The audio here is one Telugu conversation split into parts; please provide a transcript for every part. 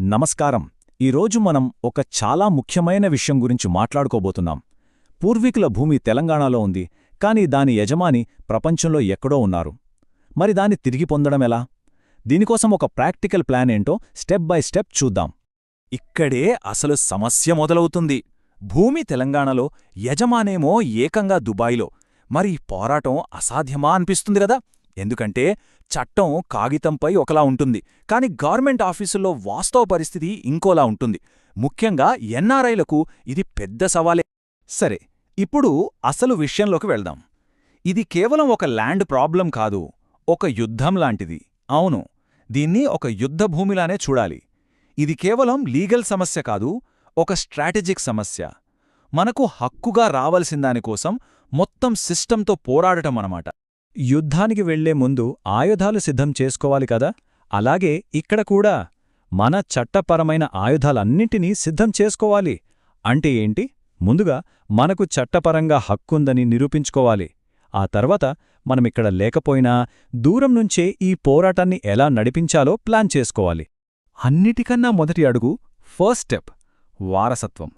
నమస్కారం. ఈరోజు మనం ఒక చాలా ముఖ్యమైన విషయం గురించి మాట్లాడుకోబోతున్నాం. పూర్వీకుల భూమి తెలంగాణలో ఉంది కానీ దాని యజమాని ప్రపంచంలో ఎక్కడో ఉన్నారు. మరి దాన్ని తిరిగి పొందడం ఎలా? దీనికోసం ఒక ప్రాక్టికల్ ప్లాన్ ఏంటో స్టెప్ బై స్టెప్ చూద్దాం. ఇక్కడే అసలు సమస్య మొదలవుతుంది. భూమి తెలంగాణలో యజమానేమో ఏకంగా దుబాయ్లో. మరి పోరాటం అసాధ్యమా అనిపిస్తుంది కదా? ఎందుకంటే చట్టం కాగితంపై ఒకలా ఉంటుంది కాని గవర్నమెంట్ ఆఫీసుల్లో వాస్తవ పరిస్థితి ఇంకోలా ఉంటుంది. ముఖ్యంగా ఎన్ఆర్ఐలకు ఇది పెద్ద సవాలే. సరే ఇప్పుడు అసలు విషయంలోకి వెళ్దాం. ఇది కేవలం ఒక ల్యాండ్ ప్రాబ్లం కాదు ఒక యుద్ధం లాంటిది. అవును దీన్ని ఒక యుద్ధ భూమిలానే చూడాలి. ఇది కేవలం లీగల్ సమస్య కాదు ఒక స్ట్రాటజిక్ సమస్య. మనకు హక్కుగా రావలసిందానికోసం మొత్తం సిస్టంతో పోరాడటం అన్నమాట. యుద్ధానికి వెళ్ళే ముందు ఆయుధాలు సిద్ధం చేసుకోవాలి కదా? అలాగే ఇక్కడ కూడా మన చట్టపరమైన ఆయుధాలన్నింటినీ సిద్ధం చేసుకోవాలి. అంటే ఏంటి? ముందుగా మనకు చట్టపరంగా హక్కుందని నిరూపించుకోవాలి. ఆ తర్వాత మనమిక్కడ లేకపోయినా దూరం నుంచే ఈ పోరాటాన్ని ఎలా నడిపించాలో ప్లాన్ చేసుకోవాలి. అన్నిటికన్నా మొదటి అడుగు ఫస్ట్ స్టెప్ వారసత్వం.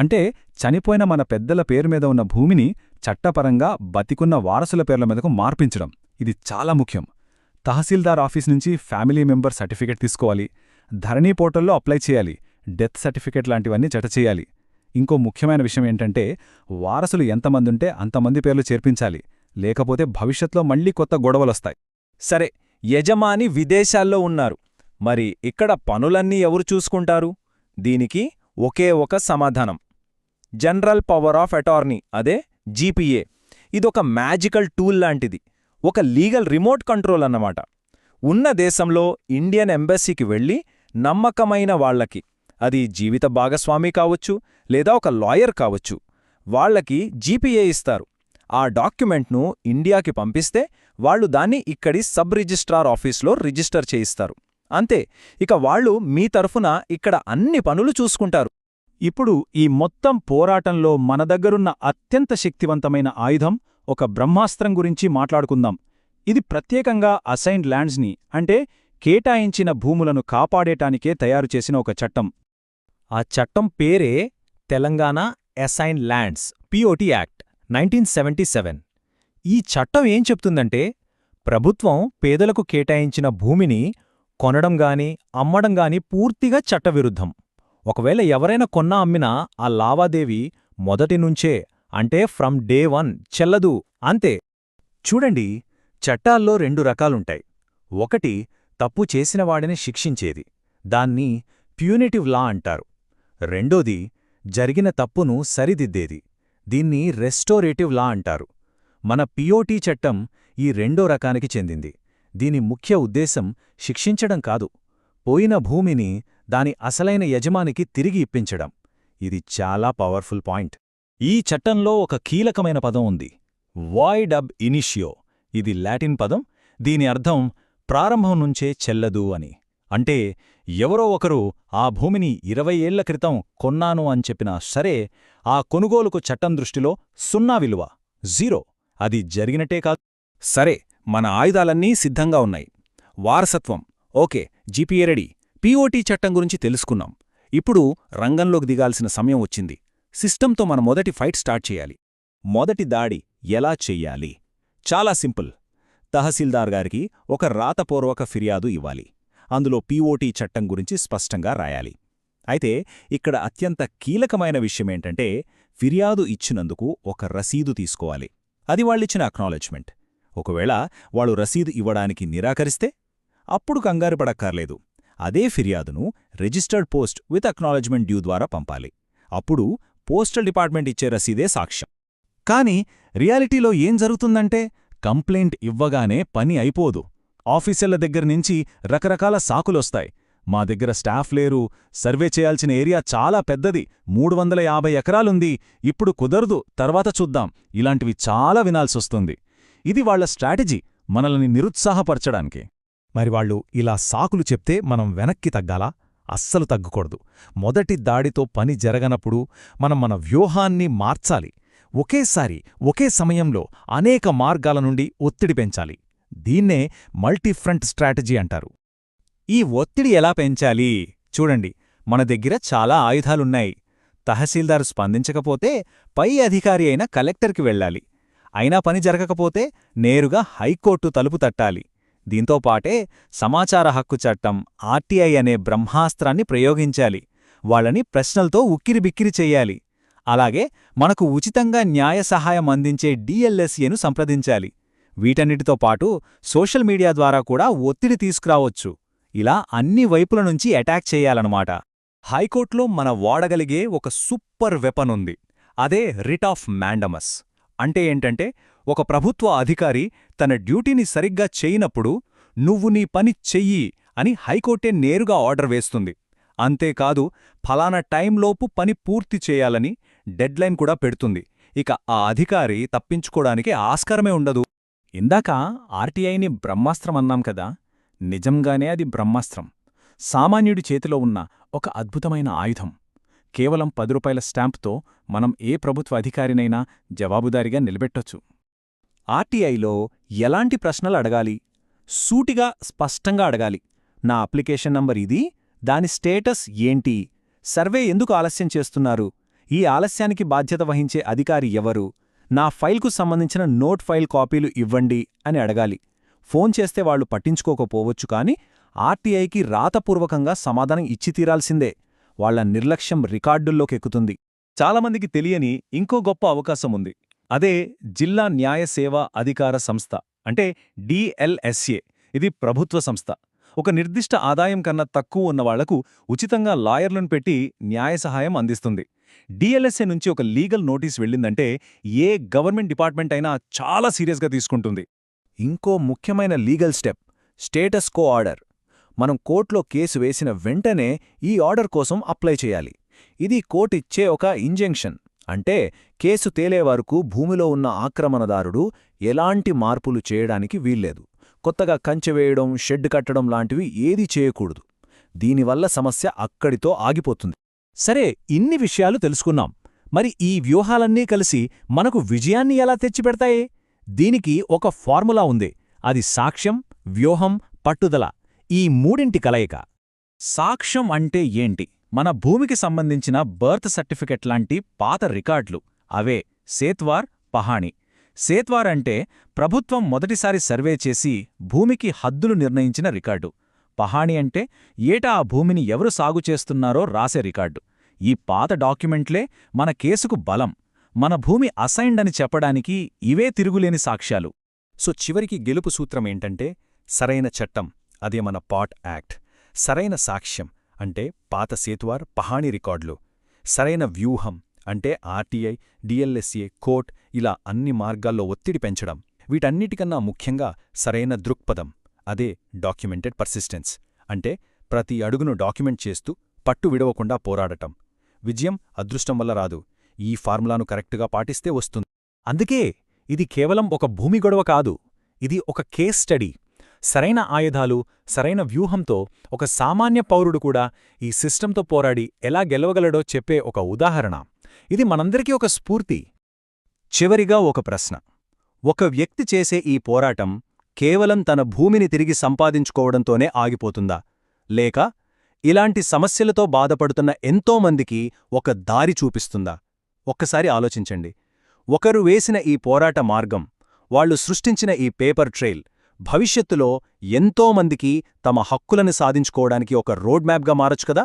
అంటే చనిపోయిన మన పెద్దల పేరు మీద ఉన్న భూమిని చట్టపరంగా బతికున్న వారసుల పేర్ల మీదకు మార్పించడం. ఇది చాలా ముఖ్యం. తహసీల్దార్ ఆఫీస్ నుంచి ఫ్యామిలీ మెంబర్ సర్టిఫికెట్ తీసుకోవాలి. ధరణీ పోర్టల్లో అప్లై చేయాలి. డెత్ సర్టిఫికెట్ లాంటివన్నీ జతచేయాలి ఇంకో ముఖ్యమైన విషయం ఏంటంటే వారసులు ఎంతమందుంటే అంతమంది పేర్లు చేర్పించాలి. లేకపోతే భవిష్యత్లో మళ్ళీ కొత్త గొడవలొస్తాయి. సరే యజమాని విదేశాల్లో ఉన్నారు. మరి ఇక్కడ పనులన్నీ ఎవరు చూసుకుంటారు? దీనికి ఒకే ఒక సమాధానం. జనరల్ పవర్ ఆఫ్ అటార్నీ అదే? జీపీఏ. ఇదొక మ్యాజికల్ టూల్ లాంటిది. ఒక లీగల్ రిమోట్ కంట్రోల్ అన్నమాట. ఉన్న దేశంలో ఇండియన్ ఎంబసీకి వెళ్ళి నమ్మకమైన వాళ్ళకి అది జీవిత భాగస్వామి కావచ్చు లేదా ఒక లాయర్ కావచ్చు. వాళ్ళకి జీపీఏ ఇస్తారు. ఆ డాక్యుమెంట్ను ఇండియాకి పంపిస్తే వాళ్ళు దాన్ని ఇక్కడి సబ్ రిజిస్ట్రార్ ఆఫీస్లో రిజిస్టర్ చేయిస్తారు. అంతే ఇక వాళ్ళు మీ తరఫున ఇక్కడ అన్ని పనులు చూసుకుంటారు. ఇప్పుడు ఈ మొత్తం పోరాటంలో మన దగ్గరున్న అత్యంత శక్తివంతమైన ఆయుధం ఒక బ్రహ్మాస్త్రం గురించి మాట్లాడుకుందాం. ఇది ప్రత్యేకంగా అసైన్డ్ ల్యాండ్స్ని అంటే కేటాయించిన భూములను కాపాడేటానికే తయారు చేసిన ఒక చట్టం. ఆ చట్టం పేరే Telangana assign lands POT act nineteen seventy seven. ఈ చట్టం ఏం చెప్తుందంటే ప్రభుత్వం పేదలకు కేటాయించిన భూమిని కొనడం గాని అమ్మడం గాని పూర్తిగా చట్టవిరుద్ధం. ఒకవేళ ఎవరైనా కొన్నా అమ్మినా ఆ లావాదేవీ మొదటినుంచే అంటే ఫ్రమ్ డే వన్ చెల్లదు అంతే. చూడండి చట్టాల్లో రెండు రకాలుంటాయి. ఒకటి తప్పు చేసినవాడిని శిక్షించేది దాన్ని ప్యూనిటివ్ లా అంటారు. రెండోది జరిగిన తప్పును సరిదిద్దేది దీన్ని రెస్టోరేటివ్ లా అంటారు. మన పిఓటీ చట్టం ఈ రెండో రకానికి చెందింది. దీని ముఖ్య ఉద్దేశం శిక్షించడం కాదు పోయిన భూమిని దాని అసలైన యజమానికి తిరిగి ఇప్పించడం. ఇది చాలా పవర్ఫుల్ పాయింట్. ఈ చట్టంలో ఒక కీలకమైన పదం ఉంది. వాయిడ్ అబ్ ఇనిషియో. ఇది లాటిన్ పదం. దీని అర్థం ప్రారంభం నుంచే చెల్లదు అని. అంటే ఎవరో ఒకరు ఆ భూమిని ఇరవై ఏళ్ళ క్రితం కొన్నాను అని చెప్పినా సరే ఆ కొనుగోలుకు చట్టం దృష్టిలో సున్నా విలువ జీరో. అది జరిగినట్టే కాదు. సరే మన ఆయుధాలన్నీ సిద్ధంగా ఉన్నాయి. వారసత్వం. Okay GPA ready. పీఓటీ చట్టం గురించి తెలుసుకున్నాం. ఇప్పుడు రంగంలోకి దిగాల్సిన సమయం వచ్చింది. సిస్టంతో మన మొదటి ఫైట్ స్టార్ట్ చేయాలి. మొదటి దాడి ఎలా చెయ్యాలి? చాలా సింపుల్. తహసీల్దార్ గారికి ఒక రాతపూర్వక ఫిర్యాదు ఇవ్వాలి. అందులో పీఓటీ చట్టం గురించి స్పష్టంగా రాయాలి. అయితే ఇక్కడ అత్యంత కీలకమైన విషయమేంటంటే ఫిర్యాదు ఇచ్చినందుకు ఒక రసీదు తీసుకోవాలి. అది వాళ్ళిచ్చిన అక్నాలెడ్జ్మెంట్ ఒకవేళ వాళ్ళు రసీదు ఇవ్వడానికి నిరాకరిస్తే అప్పుడు కంగారు పడక్కర్లేదు. అదే ఫిర్యాదును registered post with acknowledgement due ద్వారా పంపాలి. అప్పుడు పోస్టల్ డిపార్ట్మెంట్ ఇచ్చే రసీదే సాక్ష్యం. కాని రియాలిటీలో ఏం జరుగుతుందంటే కంప్లైంట్ ఇవ్వగానే పని అయిపోదు. ఆఫీసర్ల దగ్గర్నుంచి రకరకాల సాకులొస్తాయి. మా దగ్గర స్టాఫ్ లేరు సర్వే చేయాల్సిన ఏరియా చాలా పెద్దది మూడు వందల యాభై ఎకరాలుంది. ఇప్పుడు కుదరదు తర్వాత చూద్దాం. ఇలాంటివి చాలా వినాల్సొస్తుంది. ఇది వాళ్ళ స్ట్రాటజీ మనల్ని నిరుత్సాహపరచడానికి. మరి వాళ్ళు ఇలా సాకులు చెప్తే మనం వెనక్కి తగ్గాలా? అస్సలు తగ్గకూడదు. మొదటి దాడితో పని జరగనప్పుడు మనం మన వ్యూహాన్ని మార్చాలి. ఒకేసారి ఒకే సమయంలో అనేక మార్గాల నుండి ఒత్తిడి పెంచాలి. దీన్నే మల్టీఫ్రంట్ స్ట్రాటజీ అంటారు. ఈ ఒత్తిడి ఎలా పెంచాలి? చూడండి. మన దగ్గర చాలా ఆయుధాలున్నాయి. తహసీల్దారు స్పందించకపోతే పై అధికారి అయిన కలెక్టర్కి వెళ్ళాలి. అయినా పని జరగకపోతే నేరుగా హైకోర్టు తలుపు తట్టాలి. దీంతో పాటే సమాచార హక్కు చట్టం ఆర్టీఐ అనే బ్రహ్మాస్త్రాన్ని ప్రయోగించాలి. వాళ్ళని ప్రశ్నలతో ఉక్కిరిబిక్కిరి చెయ్యాలి అలాగే మనకు ఉచితంగా న్యాయ సహాయం అందించే డిఎల్ఎస్ఏను సంప్రదించాలి. వీటన్నిటితో పాటు సోషల్ మీడియా ద్వారా కూడా ఒత్తిడి తీసుకురావచ్చు. ఇలా అన్ని వైపుల నుంచి అటాక్ చేయాలన్నమాట. హైకోర్టులో మన వాడగలిగే ఒక సూపర్ వెపన్ ఉంది. అదే రిట్ ఆఫ్ మ్యాండమస్. అంటే ఏంటంటే ఒక ప్రభుత్వ అధికారి తన డ్యూటీని సరిగ్గా చేయనప్పుడు నువ్వు నీ పని చెయ్యి అని హైకోర్టే నేరుగా ఆర్డర్ వేస్తుంది. అంతేకాదు ఫలానా టైంలోపు పని పూర్తి చేయాలని డెడ్లైన్ కూడా పెడుతుంది. ఇక ఆ అధికారి తప్పించుకోవడానికి ఆస్కారమే ఉండదు. ఇందాక ఆర్టీఐని బ్రహ్మాస్త్రం అన్నాం కదా నిజంగానే అది బ్రహ్మాస్త్రం. సామాన్యుడి చేతిలో ఉన్న ఒక అద్భుతమైన ఆయుధం. కేవలం పది రూపాయల స్టాంప్తో మనం ఏ ప్రభుత్వ అధికారినైనా జవాబుదారిగా నిలబెట్టొచ్చు. ఆర్టీఐలో ఎలాంటి ప్రశ్నలు అడగాలి? సూటిగా స్పష్టంగా అడగాలి. నా అప్లికేషన్ నంబర్ ఇది దాని స్టేటస్ ఏంటి? సర్వే ఎందుకు ఆలస్యం చేస్తున్నారు? ఈ ఆలస్యానికి బాధ్యత వహించే అధికారి ఎవరు? నా ఫైల్కు సంబంధించిన నోట్ ఫైల్ కాపీలు ఇవ్వండి అని అడగాలి. ఫోన్ చేస్తే వాళ్ళు పట్టించుకోకపోవచ్చు కాని ఆర్టీఐకి రాతపూర్వకంగా సమాధానం ఇచ్చి తీరాల్సిందే. వాళ్ళ నిర్లక్ష్యం రికార్డుల్లోకెక్కుతుంది. చాలామందికి తెలియని ఇంకో గొప్ప అవకాశం ఉంది. అదే జిల్లా న్యాయ సేవా అధికార సంస్థ అంటే డిఎల్ఎస్ఏ ఇది ప్రభుత్వ సంస్థ. ఒక నిర్దిష్ట ఆదాయం కన్నా తక్కువ ఉన్నవాళ్ళకు ఉచితంగా లాయర్లను పెట్టి న్యాయ సహాయం అందిస్తుంది. డిఎల్ఎస్ఏ నుంచి ఒక లీగల్ నోటీస్ వెళ్ళిందంటే ఏ గవర్నమెంట్ డిపార్ట్మెంట్ అయినా చాలా సీరియస్గా తీసుకుంటుంది. ఇంకో ముఖ్యమైన legal step status quo order. మనం కోర్టులో కేసు వేసిన వెంటనే ఈ ఆర్డర్ కోసం అప్లై చేయాలి. ఇది కోర్టిచ్చే ఒక ఇంజెంక్షన్. అంటే కేసు తేలే వరకు భూమిలో ఉన్న ఆక్రమణదారుడు ఎలాంటి మార్పులు చేయడానికి వీల్లేదు. కొత్తగా కంచె వేయడం షెడ్ కట్టడం లాంటివి ఏదీ చేయకూడదు. దీనివల్ల సమస్య అక్కడితో ఆగిపోతుంది. సరే ఇన్ని విషయాలు తెలుసుకున్నాం. మరి ఈ వ్యూహాలన్నీ కలిసి మనకు విజయాన్ని ఎలా తెచ్చిపెడతాయే? దీనికి ఒక ఫార్ములా ఉంది. అది సాక్ష్యం వ్యూహం పట్టుదల. ఈ మూడింటి కలయిక. సాక్ష్యం అంటే ఏంటి? మన భూమికి సంబంధించిన బర్త్ సర్టిఫికెట్ లాంటి పాత రికార్డులు. అవే సేత్వార్ పహాణి. సేత్వార్ అంటే ప్రభుత్వం మొదటిసారి సర్వే చేసి భూమికి హద్దులు నిర్ణయించిన రికార్డు. పహాణి అంటే ఏటా ఆ భూమిని ఎవరు సాగు చేస్తున్నారో రాసే రికార్డు. ఈ పాత డాక్యుమెంట్లే మన కేసుకు బలం. మన భూమి అసైన్డ్ అని చెప్పడానికి ఇవే తిరుగులేని సాక్ష్యాలు. సో చివరికి గెలుపు సూత్రమేంటంటే సరైన చట్టం అదే మన పాట్ యాక్ట్. సరైన సాక్ష్యం అంటే పాత సేతువార్ పహాణి రికార్డులు. సరైన వ్యూహం అంటే ఆర్టీఐ డిఎల్ఎస్ఏ కోర్ట్ ఇలా అన్ని మార్గాల్లో ఒత్తిడి పెంచడం. వీటన్నిటికన్నా ముఖ్యంగా సరైన దృక్పథం అదే డాక్యుమెంటెడ్ పర్సిస్టెన్స్. అంటే ప్రతి అడుగును డాక్యుమెంట్ చేస్తూ పట్టు విడవకుండా పోరాడటం. విజయం అదృష్టం వల్ల రాదు. ఈ ఫార్ములాను కరెక్టుగా పాటిస్తే వస్తుంది. అందుకే ఇది కేవలం ఒక భూమి గొడవ కాదు. ఇది ఒక కేస్ స్టడీ. సరైన ఆయుధాలు సరైన వ్యూహంతో ఒక సామాన్య పౌరుడు కూడా ఈ సిస్టంతో పోరాడి ఎలా గెలవగలడో చెప్పే ఒక ఉదాహరణ. ఇది మనందరికీ ఒక స్ఫూర్తి. చివరిగా ఒక ప్రశ్న. ఒక వ్యక్తి చేసే ఈ పోరాటం కేవలం తన భూమిని తిరిగి సంపాదించుకోవడంతోనే ఆగిపోతుందా? లేక ఇలాంటి సమస్యలతో బాధపడుతున్న ఎంతోమందికి ఒక దారి చూపిస్తుందా? ఒక్కసారి ఆలోచించండి. ఒకరు వేసిన ఈ పోరాట మార్గం వాళ్ళు సృష్టించిన ఈ పేపర్ ట్రైల్ భవిష్యత్తులో ఎంతోమందికి తమ హక్కులను సాధించుకోవడానికి ఒక రోడ్ మ్యాప్గా మారచ్చు కదా?